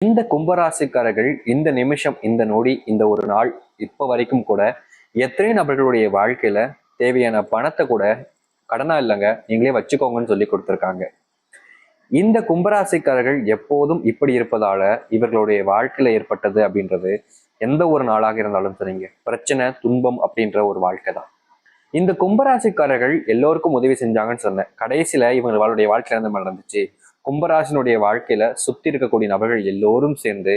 இந்த கும்பராசிக்காரர்கள் இந்த நிமிஷம் இந்த நொடி இந்த ஒரு நாள் இப்ப வரைக்கும் கூட எத்தனை நபர்களுடைய வாழ்க்கையில தேவையான பணத்தை கூட கடனா இல்லைங்க நீங்களே வச்சுக்கோங்கன்னு சொல்லி கொடுத்துருக்காங்க. இந்த கும்பராசிக்காரர்கள் எப்போதும் இப்படி இருப்பதால இவர்களுடைய வாழ்க்கையில ஏற்பட்டது அப்படின்றது எந்த ஒரு நாளாக இருந்தாலும் சரிங்க. பிரச்சனை துன்பம் அப்படின்ற ஒரு வாழ்க்கை தான். இந்த கும்பராசிக்காரர்கள் எல்லோருக்கும் உதவி செஞ்சாங்கன்னு சொன்னேன். கடைசியில இவங்களுடைய வாழ்க்கையில இருந்து நடந்துச்சு? கும்பராசினுடைய வாழ்க்கையில சுத்தி இருக்கக்கூடிய நபர்கள் எல்லோரும் சேர்ந்து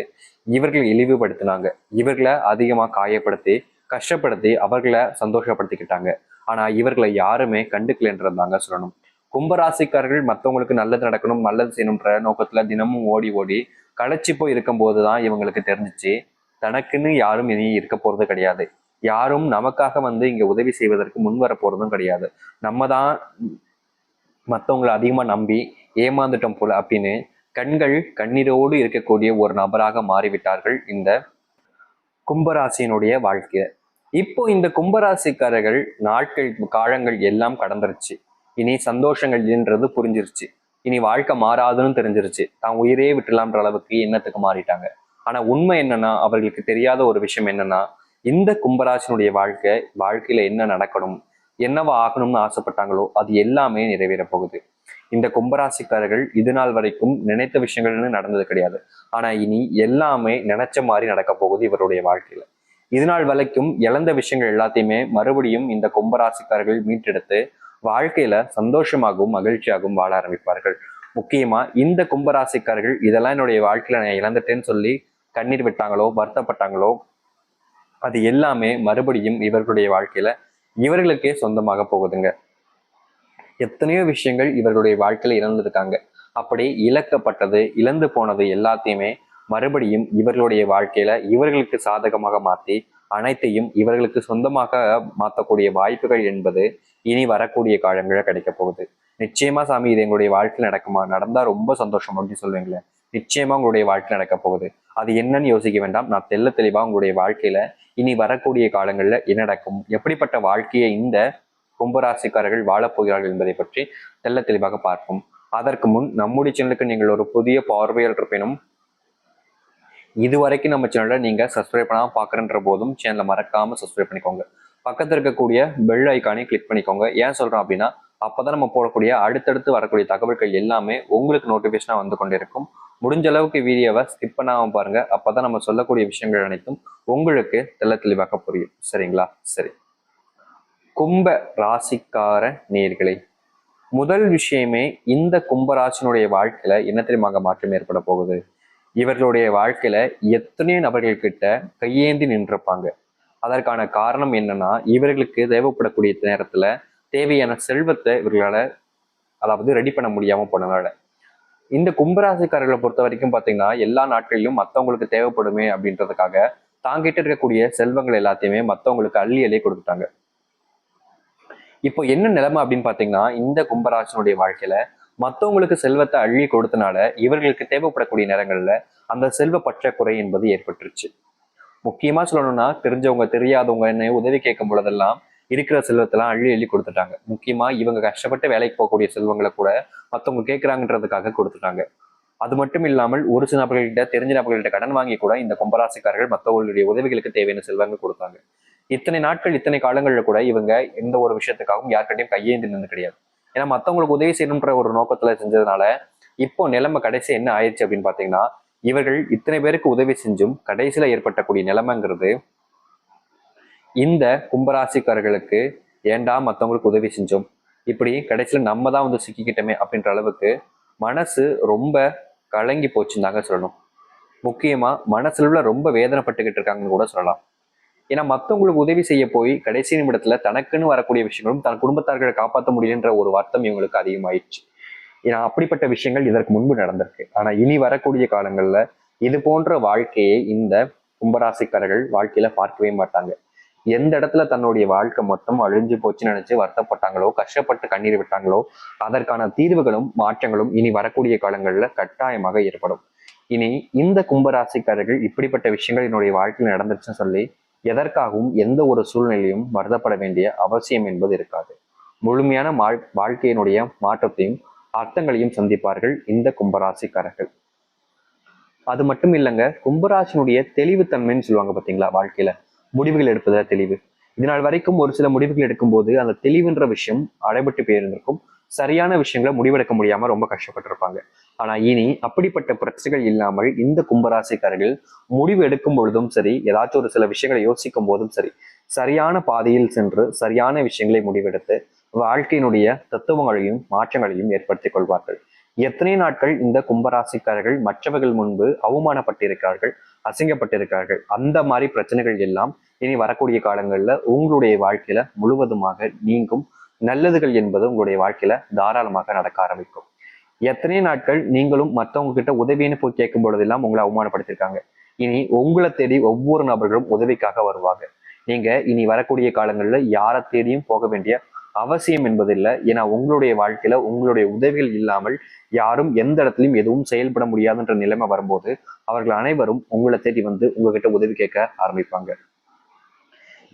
இவர்களை இழிவுபடுத்தினாங்க. இவர்களை அதிகமா காயப்படுத்தி கஷ்டப்படுத்தி அவர்களை சந்தோஷப்படுத்திக்கிட்டாங்க. ஆனா இவர்களை யாருமே கண்டுக்கலன்றதாங்க சொல்லணும். கும்பராசிக்காரர்கள் மற்றவங்களுக்கு நல்லது நடக்கணும் நல்லது செய்யணுன்ற நோக்கத்துல தினமும் ஓடி ஓடி களைச்சி போய் இருக்கும்போது தான் இவங்களுக்கு தெரிஞ்சிச்சு. தனக்குன்னு யாரும் இனி இருக்க போறது கிடையாது. யாரும் நமக்காக வந்து இங்க உதவி செய்வதற்கு முன் வர போறதும் கிடையாது. நம்ம தான் மற்றவங்களை அதிகமா நம்பி ஏமாந்துட்டோம் போல அப்படின்னு கண்கள் கண்ணீரோடு இருக்கக்கூடிய ஒரு நபராக மாறிவிட்டார்கள் இந்த கும்பராசியினுடைய வாழ்க்கை. இப்போ இந்த கும்பராசிக்காரர்கள் நாட்கள் காலங்கள் எல்லாம் கடந்துருச்சு. இனி சந்தோஷங்கள் என்றது புரிஞ்சிருச்சு. இனி வாழ்க்கை மாறாதுன்னு தெரிஞ்சிருச்சு. தான் உயிரே விட்டுலாம்ன்ற அளவுக்கு எண்ணத்துக்கு மாறிட்டாங்க. ஆனா உண்மை என்னன்னா அவர்களுக்கு தெரியாத ஒரு விஷயம் என்னன்னா இந்த கும்பராசினுடைய வாழ்க்கை வாழ்க்கையில என்ன நடக்கணும் என்னவா ஆகணும்னு ஆசைப்பட்டாங்களோ அது எல்லாமே நிறைவேற போகுது. இந்த கும்பராசிக்காரர்கள் இது நாள் வரைக்கும் நினைத்த விஷயங்கள்னு நடந்தது கிடையாது. ஆனா இனி எல்லாமே நினைச்ச மாதிரி நடக்க போகுது இவருடைய வாழ்க்கையில. இது நாள் வரைக்கும் இழந்த விஷயங்கள் எல்லாத்தையுமே மறுபடியும் இந்த கும்பராசிக்காரர்கள் மீட்டெடுத்து வாழ்க்கையில சந்தோஷமாகவும் மகிழ்ச்சியாகவும் வாழ ஆரம்பிப்பார்கள். முக்கியமா இந்த கும்பராசிக்காரர்கள் இதெல்லாம் என்னுடைய வாழ்க்கையில நான் இழந்துட்டேன்னு சொல்லி கண்ணீர் விட்டாங்களோ வருத்தப்பட்டாங்களோ அது எல்லாமே மறுபடியும் இவர்களுடைய வாழ்க்கையில இவர்களுக்கே சொந்தமாக போகுதுங்க. எத்தனையோ விஷயங்கள் இவர்களுடைய வாழ்க்கையில இழந்திருக்காங்க. அப்படி இழக்கப்பட்டது இழந்து போனது எல்லாத்தையுமே மறுபடியும் இவர்களுடைய வாழ்க்கையில இவர்களுக்கு சாதகமாக மாற்றி அனைத்தையும் இவர்களுக்கு சொந்தமாக மாற்றக்கூடிய வாய்ப்புகள் என்பது இனி வரக்கூடிய காலங்களில் கிடைக்க போகுது. நிச்சயமா சாமி இது எங்களுடைய வாழ்க்கையில் நடக்குமா? நடந்தா ரொம்ப சந்தோஷம் அப்படின்னு சொல்லுவீங்களேன் நிச்சயமா உங்களுடைய வாழ்க்கை நடக்க போகுது. அது என்னன்னு யோசிக்க வேண்டாம். நான் தெல்ல தெளிவா உங்களுடைய வாழ்க்கையில இனி வரக்கூடிய காலங்கள்ல என்ன நடக்கும்? எப்படிப்பட்ட வாழ்க்கையை இந்த கும்பராசிக்காரர்கள் வாழப்போகிறார்கள் என்பதை பற்றி தெல்ல தெளிவாக பார்ப்போம். அதற்கு முன் நம்முடைய சேனலுக்கு நீங்கள் ஒரு புதிய பார்வையாளர் இருப்பினும் இதுவரைக்கும் நம்ம சேனலை நீங்கள் சப்ஸ்கிரைப் பண்ணாம பார்க்குறன்ற போதும் சேனலை மறக்காமல் சப்ஸ்கிரைப் பண்ணிக்கோங்க. பக்கத்தில் இருக்கக்கூடிய பெல் ஐக்கானை கிளிக் பண்ணிக்கோங்க. ஏன் சொல்கிறோம் அப்படின்னா அப்போ தான் நம்ம போடக்கூடிய அடுத்தடுத்து வரக்கூடிய தகவல்கள் எல்லாமே உங்களுக்கு நோட்டிஃபிகேஷனாக வந்து கொண்டிருக்கும். முடிஞ்ச அளவுக்கு வீடியோவை ஸ்கிப் பண்ணாமல் பாருங்கள் அப்போ தான் நம்ம சொல்லக்கூடிய விஷயங்கள் அனைத்தும் உங்களுக்கு தெள்ள தெளிவாக புரியும். சரிங்களா? சரி. கும்ப ராசிக்கார நேர்களை முதல் விஷயமே இந்த கும்பராசினுடைய வாழ்க்கையில என்ன தெரியுமாக மாற்றம் ஏற்பட போகுது? இவர்களுடைய வாழ்க்கையில எத்தனையோ நபர்கள் கிட்ட கையேந்தி நின்றிருப்பாங்க. அதற்கான காரணம் என்னன்னா இவர்களுக்கு தேவைப்படக்கூடிய நேரத்துல தேவையான செல்வத்தை இவர்களால அதாவது ரெடி பண்ண முடியாம போனதால இந்த கும்பராசிக்காரர்களை பொறுத்த வரைக்கும் பாத்தீங்கன்னா எல்லா நாட்களிலும் மத்தவங்களுக்கு தேவைப்படுமே அப்படின்றதுக்காக தாங்கிட்டு இருக்கக்கூடிய செல்வங்கள் எல்லாத்தையுமே மத்தவங்களுக்கு அள்ளி அள்ளி கொடுத்துட்டாங்க. இப்போ என்ன நிலைமை அப்படின்னு பாத்தீங்கன்னா இந்த கும்பராசனுடைய வாழ்க்கையில மத்தவங்களுக்கு செல்வத்தை அள்ளி கொடுத்தனால இவர்களுக்கு தேவைப்படக்கூடிய நேரங்கள்ல அந்த செல்வ பற்றாக்குறை என்பது ஏற்பட்டுருச்சு. முக்கியமா சொல்லணும்னா தெரிஞ்சவங்க தெரியாதவங்க என்ன உதவி கேட்கும் பொழுதெல்லாம் இருக்கிற செல்வத்தெல்லாம் அள்ளி அள்ளி கொடுத்துட்டாங்க. முக்கியமா இவங்க கஷ்டப்பட்டு வேலைக்கு போகக்கூடிய செல்வங்களை கூட மத்தவங்க கேட்கறாங்கன்றதுக்காக கொடுத்துட்டாங்க. அது மட்டும் இல்லாமல் ஒரு சில நபர்கள்கிட்ட தெரிஞ்ச நபர்கள்கிட்ட கடன் வாங்கி கூட இந்த கும்பராசிக்காரர்கள் மற்றவர்களுடைய உதவிகளுக்கு தேவையான செல்வங்கள் கொடுத்தாங்க. இத்தனை நாட்கள் இத்தனை காலங்கள்ல கூட இவங்க எந்த ஒரு விஷயத்துக்காகவும் யார்கிட்டையும் கையேந்தி நின்று கிடையாது. ஏன்னா மத்தவங்களுக்கு உதவி செய்யணுன்ற ஒரு நோக்கத்துல செஞ்சதுனால இப்போ நிலைமை கடைசி என்ன ஆயிடுச்சு அப்படின்னு பாத்தீங்கன்னா இவர்கள் இத்தனை பேருக்கு உதவி செஞ்சும் கடைசியில ஏற்பட்டக்கூடிய நிலைமைங்கிறது இந்த கும்பராசிக்காரர்களுக்கு ஏண்டா மத்தவங்களுக்கு உதவி செஞ்சோம்? இப்படி கடைசியில நம்ம தான் வந்து சிக்கிக்கிட்டோமே அப்படின்ற அளவுக்கு மனசு ரொம்ப கலங்கி போச்சுன்னு தாங்க சொல்லணும். முக்கியமா மனசுல ரொம்ப வேதனைப்பட்டுக்கிட்டு இருக்காங்கன்னு கூட சொல்லலாம். ஏன்னா மத்தவங்களுக்கு உதவி செய்ய போய் கடைசி நிமிடத்துல தனக்குன்னு வரக்கூடிய விஷயங்களும் தன் குடும்பத்தார்களை காப்பாற்ற முடியுன்ற ஒரு வருத்தம் இவங்களுக்கு அதிகமாயிடுச்சு. ஏன்னா அப்படிப்பட்ட விஷயங்கள் இதற்கு முன்பு நடந்திருக்கு. ஆனா இனி வரக்கூடிய காலங்கள்ல இது போன்ற வாழ்க்கையை இந்த கும்பராசிக்காரர்கள் வாழ்க்கையில பார்க்கவே மாட்டாங்க. எந்த இடத்துல தன்னுடைய வாழ்க்கை மொத்தம் அழிஞ்சு போச்சுன்னு நினைச்சு வருத்தப்பட்டாங்களோ கஷ்டப்பட்டு கண்ணீர் விட்டாங்களோ அதற்கான தீர்வுகளும் மாற்றங்களும் இனி வரக்கூடிய காலங்கள்ல கட்டாயமாக ஏற்படும். இனி இந்த கும்பராசிக்காரர்கள் இப்படிப்பட்ட விஷயங்கள் என்னுடைய வாழ்க்கையில் நடந்துருச்சுன்னு சொல்லி எதற்காகவும் எந்த ஒரு சூழ்நிலையும் வருத்தப்பட வேண்டிய அவசியம் என்பது இருக்காது. முழுமையான வாழ்- வாழ்க்கையினுடைய மாற்றத்தையும் அர்த்தங்களையும் சந்திப்பார்கள் இந்த கும்பராசிக்காரர்கள். அது மட்டும் இல்லைங்க கும்பராசினுடைய தெளிவுத்தன்மைன்னு சொல்லுவாங்க பாத்தீங்களா வாழ்க்கையில? முடிவுகள் எடுப்பதில் தெளிவு. இதனால் வரைக்கும் ஒரு சில முடிவுகள் எடுக்கும்போது அந்த தெளிவுன்ற விஷயம் அடைபட்டு போயிருந்திருக்கும். சரியான விஷயங்களை முடிவெடுக்க முடியாம ரொம்ப கஷ்டப்பட்டிருப்பாங்க. ஆனா இனி அப்படிப்பட்ட பிரச்சனைகள் இல்லாமல் இந்த கும்பராசிக்காரர்கள் முடிவு எடுக்கும் பொழுதும் சரி ஏதாச்சும் ஒரு சில விஷயங்களை யோசிக்கும் போதும் சரி சரியான பாதையில் சென்று சரியான விஷயங்களை முடிவெடுத்து வாழ்க்கையினுடைய தத்துவங்களையும் மாற்றங்களையும் ஏற்படுத்திக் கொள்வார்கள். எத்தனை நாட்கள் இந்த கும்பராசிக்காரர்கள் மற்றவர்கள் முன்பு அவமானப்பட்டிருக்கிறார்கள் அசிங்கப்பட்டிருக்கிறார்கள் அந்த மாதிரி பிரச்சனைகள் எல்லாம் இனி வரக்கூடிய காலங்களில் உங்களுடைய வாழ்க்கையில முழுவதுமாக நீங்கும் நல்லதுகள் என்பது உங்களுடைய வாழ்க்கையில தாராளமாக நடக்க ஆரம்பிக்கும். எத்தனை நாட்கள் நீங்களும் மற்றவங்க கிட்ட உதவின்னு போய் கேட்கும் பொழுதெல்லாம் உங்களை அவமானப்படுத்திருக்காங்க இனி உங்களை தேடி ஒவ்வொரு நபர்களும் உதவிக்காக வருவாங்க. நீங்க இனி வரக்கூடிய காலங்களில் யாரை தேடியும் போக வேண்டிய அவசியம் என்பதில்லை. ஏன்னா உங்களுடைய வாழ்க்கையில உங்களுடைய உதவிகள் இல்லாமல் யாரும் எந்த இடத்துலையும் எதுவும் செயல்பட முடியாதுன்ற நிலைமை வரும்போது அவர்கள் அனைவரும் உங்களை தேடி வந்து உங்ககிட்ட உதவி கேட்க ஆரம்பிப்பாங்க.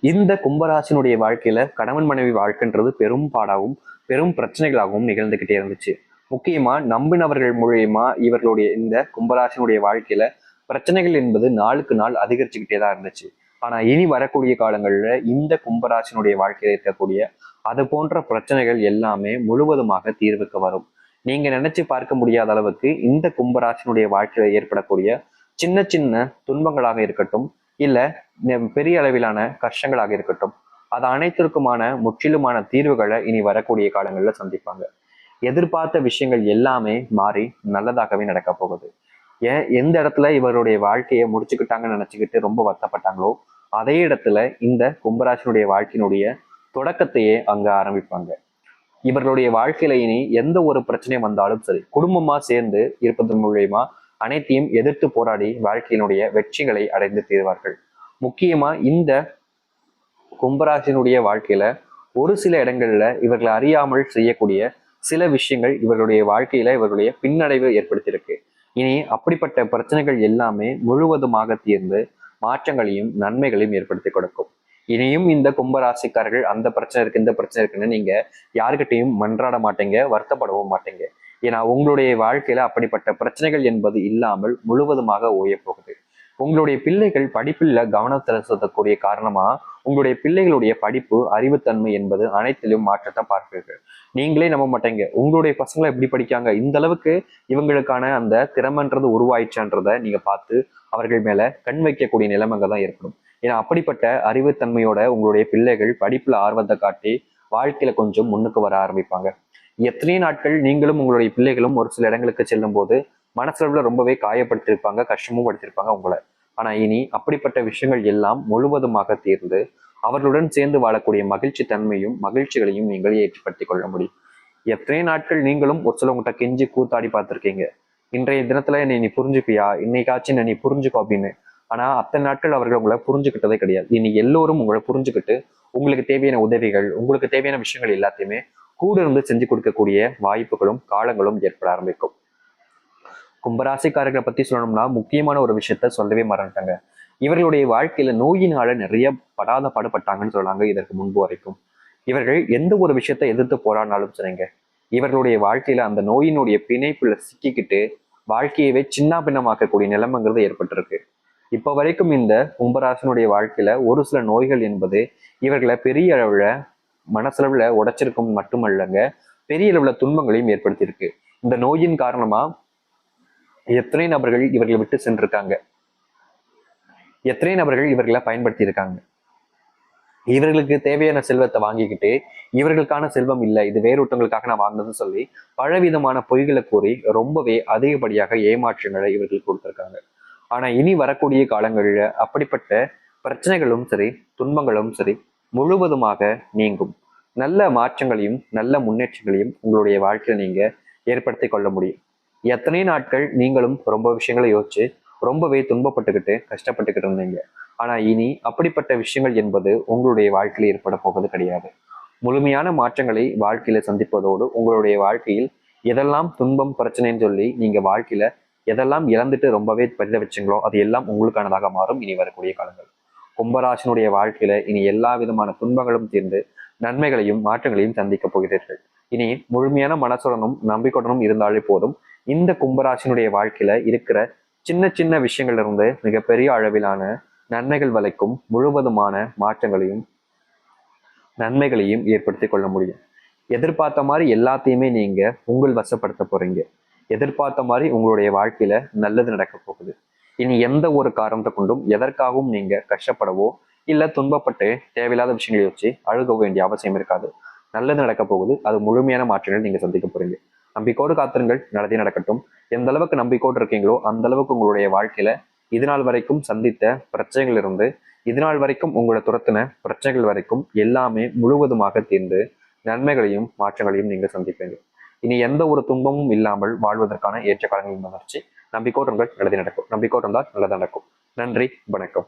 இந்த கும்பராசினுடைய வாழ்க்கையில கணவன் மனைவி வாழ்க்கைன்றது பெரும் பாடாகவும் பெரும் பிரச்சனைகளாகவும் நிகழ்ந்துகிட்டே இருந்துச்சு. முக்கியமா நம்பினவர்கள் மூலியமா இவர்களுடைய இந்த கும்பராசினுடைய வாழ்க்கையில பிரச்சனைகள் என்பது நாளுக்கு நாள் அதிகரிச்சுக்கிட்டே தான் இருந்துச்சு. ஆனா இனி வரக்கூடிய காலங்கள்ல இந்த கும்பராசினுடைய வாழ்க்கையில இருக்கக்கூடிய அது போன்ற பிரச்சனைகள் எல்லாமே முழுவதுமாக தீர்வுக்கு வரும். நீங்க நினைச்சு பார்க்க முடியாத அளவுக்கு இந்த கும்பராசினுடைய வாழ்க்கையில ஏற்படக்கூடிய சின்ன சின்ன துன்பங்களாக இருக்கட்டும் இல்ல பெரிய அளவிலான கஷ்டங்களாக இருக்கட்டும் அது அனைத்திற்குமான முற்றிலுமான தீர்வுகளை இனி வரக்கூடிய காலங்களில் சந்திப்பாங்க. எதிர்பார்த்த விஷயங்கள் எல்லாமே மாறி நல்லதாகவே நடக்க போகுது. ஏன் எந்த இடத்துல இவருடைய வாழ்க்கையை முடிச்சுக்கிட்டாங்கன்னு நினைச்சுக்கிட்டு ரொம்ப வருத்தப்பட்டாங்களோ அதே இடத்துல இந்த கும்பராசினுடைய வாழ்க்கையினுடைய தொடக்கத்தையே அங்க ஆரம்பிப்பாங்க. இவர்களுடைய வாழ்க்கையில இனி எந்த ஒரு பிரச்சனையும் வந்தாலும் சரி குடும்பமா சேர்ந்து இருப்பதன் மூலியமா அனைத்தையும் எதிர்த்து போராடி வாழ்க்கையினுடைய வெற்றிகளை அடைந்து தீர்வார்கள். முக்கியமா இந்த கும்பராசினுடைய வாழ்க்கையில ஒரு சில இடங்களில் இவர்களை அறியாமல் செய்யக்கூடிய சில விஷயங்கள் இவர்களுடைய வாழ்க்கையில இவர்களுடைய பின்னடைவு ஏற்படுத்தியிருக்கு. இனி அப்படிப்பட்ட பிரச்சனைகள் எல்லாமே முழுவதுமாக தீர்ந்து மாற்றங்களையும் நன்மைகளையும் ஏற்படுத்தி கொடுக்கும். இனியும் இந்த கும்பராசிக்காரர்கள் அந்த பிரச்சனை இருக்கு இந்த பிரச்சனை இருக்குன்னு நீங்க யாருக்கிட்டையும் மன்றாட மாட்டீங்க வருத்தப்படவும் மாட்டீங்க. ஏன்னா உங்களுடைய வாழ்க்கையில அப்படிப்பட்ட பிரச்சனைகள் என்பது இல்லாமல் முழுவதுமாக ஓய போகுது. உங்களுடைய பிள்ளைகள் படிப்பில் கவனம் செலுத்தக்கூடிய காரணமா உங்களுடைய பிள்ளைகளுடைய படிப்பு அறிவுத்தன்மை என்பது அனைத்திலும் மாற்றத்தை பார்ப்பீர்கள். நீங்களே நம்ப மாட்டேங்க. உங்களுடைய பசங்களை எப்படி படிக்காங்க இந்த அளவுக்கு இவங்களுக்கான அந்த திறமைன்றது உருவாயிச்சான்றதை நீங்க பார்த்து அவர்கள் மேல கண் வைக்கக்கூடிய நிலைமைங்க தான் ஏற்படும். ஏன்னா அப்படிப்பட்ட அறிவுத்தன்மையோட உங்களுடைய பிள்ளைகள் படிப்புல ஆர்வத்தை காட்டி வாழ்க்கையில கொஞ்சம் முன்னுக்கு வர ஆரம்பிப்பாங்க. எத்தனை நாட்கள் நீங்களும் உங்களுடைய பிள்ளைகளும் ஒரு சில இடங்களுக்கு செல்லும் போது மனசளவுல ரொம்பவே காயப்படுத்திருப்பாங்க கஷ்டமும் படுத்திருப்பாங்க உங்களை. ஆனா இனி அப்படிப்பட்ட விஷயங்கள் எல்லாம் முழுவதுமாக தீர்ந்து அவர்களுடன் சேர்ந்து வாழக்கூடிய மகிழ்ச்சி தன்மையும் மகிழ்ச்சிகளையும் நீங்கள் ஏற்றுப்படுத்தி கொள்ள முடியும். எத்தனை நாட்கள் நீங்களும் ஒரு சிலவங்கிட்ட கெஞ்சி கூத்தாடி பார்த்துருக்கீங்க. இன்றைய தினத்துல என்னை நீ புரிஞ்சுப்பியா இன்னைக்காச்சும் நீ புரிஞ்சுக்கோ அப்படின்னு. ஆனா அத்தனை நாட்கள் அவர்கள் உங்களை புரிஞ்சுக்கிட்டதே கிடையாது. இனி எல்லோரும் உங்களை புரிஞ்சுக்கிட்டு உங்களுக்கு தேவையான உதவிகள் உங்களுக்கு தேவையான விஷயங்கள் எல்லாத்தையுமே கூட இருந்து செஞ்சு கொடுக்கக்கூடிய வாய்ப்புகளும் காலங்களும் ஏற்பட ஆரம்பிக்கும். கும்பராசிக்காரர்களை பத்தி சொல்லணும்னா முக்கியமான ஒரு விஷயத்த சொல்லவே மறந்துட்டாங்க. இவர்களுடைய வாழ்க்கையில நோயினால நிறைய படாத பாடுபட்டாங்கன்னு சொன்னாங்க இதற்கு முன்பு வரைக்கும். இவர்கள் எந்த ஒரு விஷயத்தை எதிர்த்து போராடினாலும் சரிங்க. இவர்களுடைய வாழ்க்கையில அந்த நோயினுடைய பிணைப்புல சிக்கிக்கிட்டு வாழ்க்கையவே சின்ன பின்னமாக்கக்கூடிய நிலைமைங்கிறது ஏற்பட்டிருக்கு. இப்ப வரைக்கும் இந்த கும்பராசனுடைய வாழ்க்கையில ஒரு சில நோய்கள் என்பது இவர்களை பெரிய அளவுல மனசளவுல உடைச்சிருக்கும் மட்டுமல்லங்க. பெரிய அளவுல துன்பங்களையும் ஏற்படுத்தியிருக்கு. இந்த நோயின் காரணமா எத்தனை நபர்கள் இவர்களை விட்டு சென்றிருக்காங்க? எத்தனை நபர்கள் இவர்களை பயன்படுத்தி இருக்காங்க இவர்களுக்கு தேவையான செல்வத்தை வாங்கிக்கிட்டு இவர்களுக்கான செல்வம் இல்லை இது வேறொருத்தவங்களுக்காக நான் வாங்கினதுன்னு சொல்லி பலவிதமான பொய்களை கூறி ரொம்பவே அதிகப்படியாக ஏமாற்றங்களை இவர்கள் கொடுத்துருக்காங்க. ஆனா இனி வரக்கூடிய காலங்களில் அப்படிப்பட்ட பிரச்சனைகளும் சரி துன்பங்களும் சரி முழுவதுமாக நீங்கும். நல்ல மாற்றங்களையும் நல்ல முன்னேற்றங்களையும் உங்களுடைய வாழ்க்கையில் நீங்க ஏற்படுத்தி கொள்ள முடியும். எத்தனை நாட்கள் நீங்களும் ரொம்ப விஷயங்களை யோசிச்சு ரொம்பவே துன்பப்பட்டுக்கிட்டு கஷ்டப்பட்டுக்கிட்டு இருந்தீங்க. ஆனா இனி அப்படிப்பட்ட விஷயங்கள் என்பது உங்களுடைய வாழ்க்கையில் ஏற்பட போவது கிடையாது. முழுமையான மாற்றங்களை வாழ்க்கையில சந்திப்பதோடு உங்களுடைய வாழ்க்கையில் எதெல்லாம் துன்பம் பிரச்சனைன்னு சொல்லி நீங்க வாழ்க்கையில எதெல்லாம் இழந்துட்டு ரொம்பவே பரிதவிச்சிங்களோ அது எல்லாம் உங்களுக்கானதாக மாறும் இனி வரக்கூடிய காலங்கள். கும்பராசனுடைய வாழ்க்கையில இனி எல்லா விதமான துன்பங்களும் தீர்ந்து நன்மைகளையும் மாற்றங்களையும் சந்திக்க போகிறீர்கள். இனி முழுமையான மனசுடனும் நம்பிக்கையுடனும் இருந்தாலே போதும் இந்த கும்பராசினுடைய வாழ்க்கையில இருக்கிற சின்ன சின்ன விஷயங்கள்ல இருந்து மிகப்பெரிய அளவிலான நன்மைகள் வலைக்கும் முழுவதுமான மாற்றங்களையும் நன்மைகளையும் ஏற்படுத்தி கொள்ள முடியும். எதிர்பார்த்த மாதிரி எல்லாத்தையுமே நீங்க உங்கள் வசப்படுத்த போறீங்க. எதிர்பார்த்த மாதிரி உங்களுடைய வாழ்க்கையில நல்லது நடக்க போகுது. இனி எந்த ஒரு காரணத்தை கொண்டும் எதற்காகவும் நீங்க கஷ்டப்படவோ இல்ல துன்பப்பட்டு தேவையில்லாத விஷயங்களை வச்சு அழுக வேண்டிய அவசியம் இருக்காது. நல்லது நடக்க போகுது. அது முழுமையான மாற்றங்கள் நீங்க சந்திக்க போறீங்க. நம்பிக்கோடு காத்திருங்கள். நல்லதே நடக்கட்டும். எந்த அளவுக்கு நம்பிக்கோடு இருக்கீங்களோ அந்த அளவுக்கு உங்களுடைய வாழ்க்கையில இதுநாள் வரைக்கும் சந்தித்த பிரச்சனைகள் இருந்து இதுநாள் வரைக்கும் உங்களை துரத்தின பிரச்சனைகள் வரைக்கும் எல்லாமே முழுவதுமாக தீர்ந்து நன்மைகளையும் மாற்றங்களையும் நீங்கள் சந்திப்பீங்க இனி எந்த ஒரு துன்பமும் இல்லாமல் வாழ்வதற்கான ஏற்ற காலங்களின் உணர்ச்சி நம்பிக்கோட்டங்கள் நல்லது நடக்கும். நம்பிக்கோட்டம் தான் நல்லது நடக்கும். நன்றி. வணக்கம்.